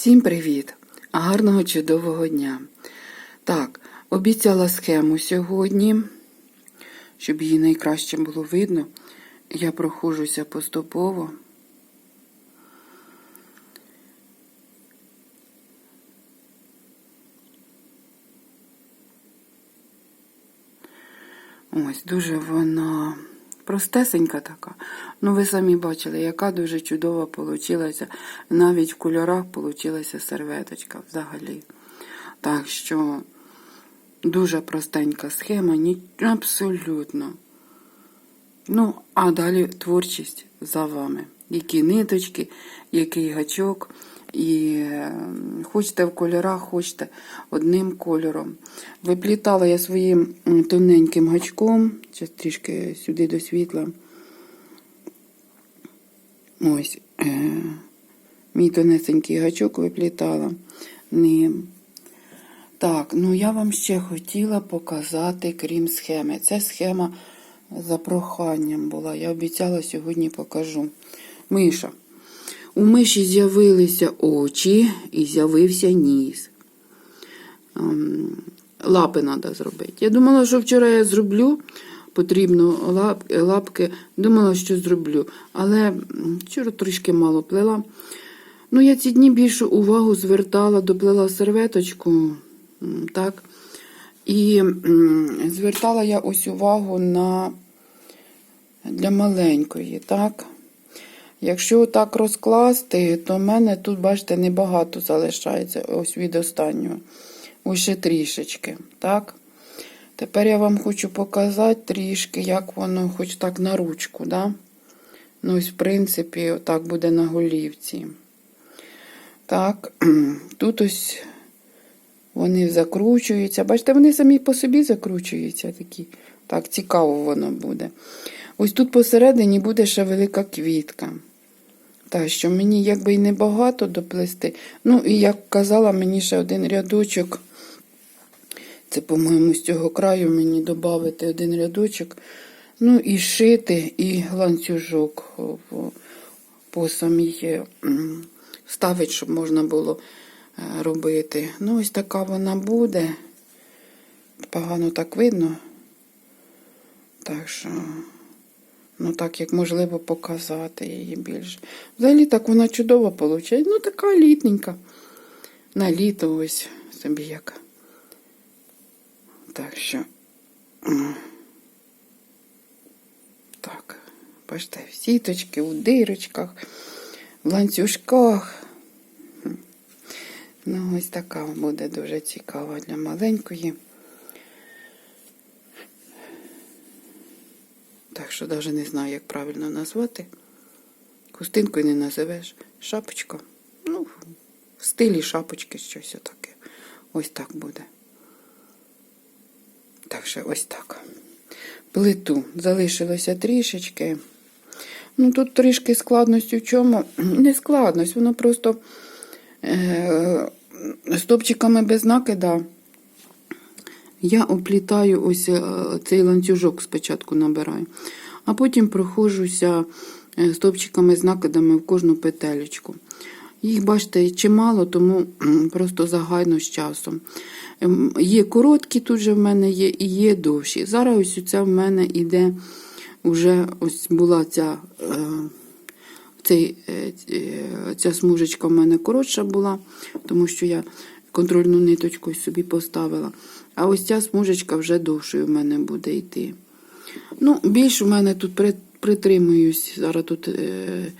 Всім привіт! Гарного чудового дня! Так, обіцяла схему сьогодні, щоб її найкраще було видно. Я проходжуся поступово. Ось дуже вона простесенька така. Ну, ви самі бачили, яка дуже чудова получилася. Навіть в кольорах получилася серветочка взагалі. Так що дуже простенька схема, ні, абсолютно. Ну, а далі творчість за вами. Які ниточки, який гачок. І е, хочете в кольорах, хочете одним кольором. Виплітала я своїм тоненьким гачком, зараз трішки сюди до світла. Ось е, мій тонесенький гачок виплітала ним. Так, ну я вам ще хотіла показати, крім схеми. Це схема за проханням була. Я обіцяла сьогодні покажу. Миша. У миші з'явилися очі і з'явився ніс. Ем, Лапи треба зробити. Я думала, що вчора я зроблю. Потрібно лапки. Думала, що зроблю. Але вчора трішки мало плела. Ну, я ці дні більшу увагу звертала, доплела серветочку. Так. І звертала я ось увагу на для маленької, так? Якщо так розкласти, то в мене тут, бачите, небагато залишається ось від останнього. Ось ще трішечки. так? Тепер я вам хочу показати трішки, як воно хоч так на ручку. Да? Ну, ось, в принципі, отак буде на голівці. Так, тут ось вони закручуються. Бачите, вони самі по собі закручуються такі. Так, цікаво воно буде. Ось тут посередині буде ще велика квітка. Так, що мені якби і небагато доплести. Ну, і як казала, мені ще один рядочок. Це, по-моєму, з цього краю мені додати один рядочок. Ну, і шити, і ланцюжок в- по самій м, ставити, щоб можна було е, робити. Ну, ось така вона буде. Погано так видно. Так що. Ну, так, як можливо показати її більше. Взагалі так вона чудова виходить. Ну, така літненька. На літо ось собі як. Так що. Так, бачите, в сіточки, у дирочках, в ланцюжках. Ну, ось така буде дуже цікава для маленької. Так що навіть не знаю, як правильно назвати. Хустинкою не називеш. Шапочка. Ну, в стилі шапочки щось таке. Ось так буде. Так що ось так. Плиту залишилося трішечки. Ну, тут трішки складність у чому? Не складність, воно просто е, стопчиками без накида. Я оплітаю ось е, цей ланцюжок спочатку набираю, а потім проходжуся е, стовпчиками з накидами в кожну петелечку. Їх, бачите, чимало, тому просто загайно з часом. Ем, Є короткі, тут же в мене є, і є довші. Зараз ось ця в мене іде, вже ось була ця, е, цей, ця смужечка в мене коротша була, тому що я контрольну ниточку собі поставила. А ось ця смужечка вже довшою в мене буде йти. Ну, більш у мене тут притримуюсь. Зараз тут е,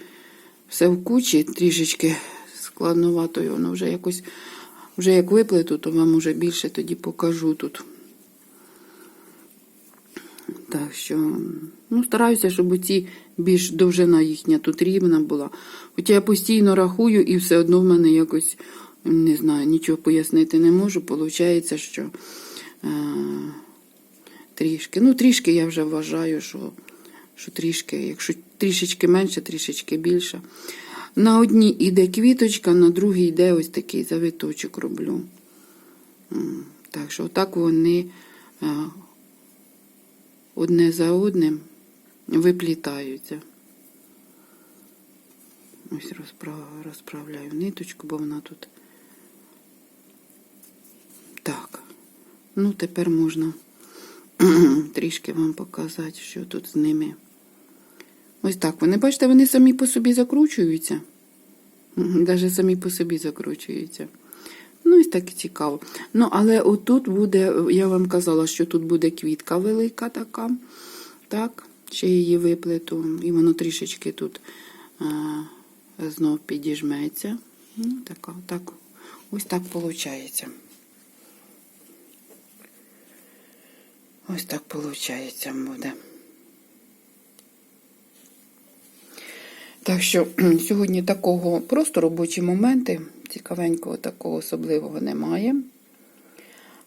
все в кучі, трішечки складновато, воно вже якось, вже як виплету, то вам уже більше тоді покажу тут. Так що, ну, стараюся, щоб оці більш довжина їхня тут рівна була. Хоча я постійно рахую, і все одно в мене якось, не знаю, нічого пояснити не можу. Получається, що трішки. Ну, трішки я вже вважаю, що, що трішки, якщо трішечки менше, трішечки більше. На одній іде квіточка, на другій йде ось такий завиточок роблю. Так що отак вони одне за одним виплітаються. Ось розправляю ниточку, бо вона тут. Так. Ну, тепер можна трішки вам показати, що тут з ними. Ось так. Вони, бачите, вони самі по собі закручуються. Навіть самі по собі закручуються. Ну, і так цікаво. Ну, але отут буде, я вам казала, що тут буде квітка велика така. Так, ще її виплету. І воно трішечки тут а, знов підіжметься. Ну, така, так, ось так виходить. Ось так виходить буде. Так що сьогодні такого просто робочі моменти, цікавенького такого особливого немає.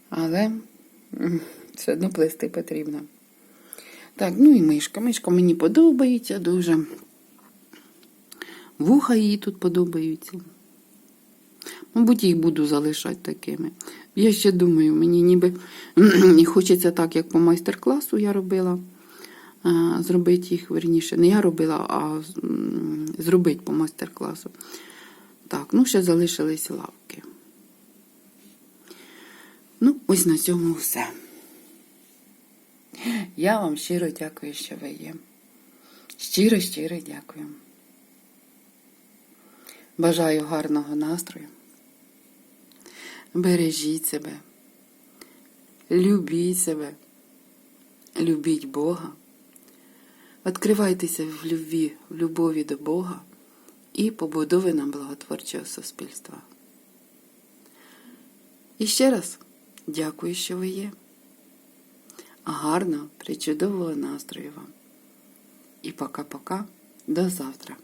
Але все одно плести потрібно. Так, ну і мишка. Мишка мені подобається дуже. Вуха їй тут подобаються. Мабуть, їх буду залишати такими. Я ще думаю, мені ніби хочеться так, як по майстер-класу я робила. Зробити їх, верніше, не я робила, а зробити по майстер-класу. Так, ну ще залишились лавки. Ну, ось на цьому все. Я вам щиро дякую, що ви є. Щиро, щиро дякую. Бажаю гарного настрою. Бережіть себе. Любіть себе. Любіть Бога. Відкривайтеся в любві, в любові до Бога і побудови нам благотворчого суспільства. І ще раз дякую, що ви є. Гарного, причудового настрою вам. І пока-пока. До завтра.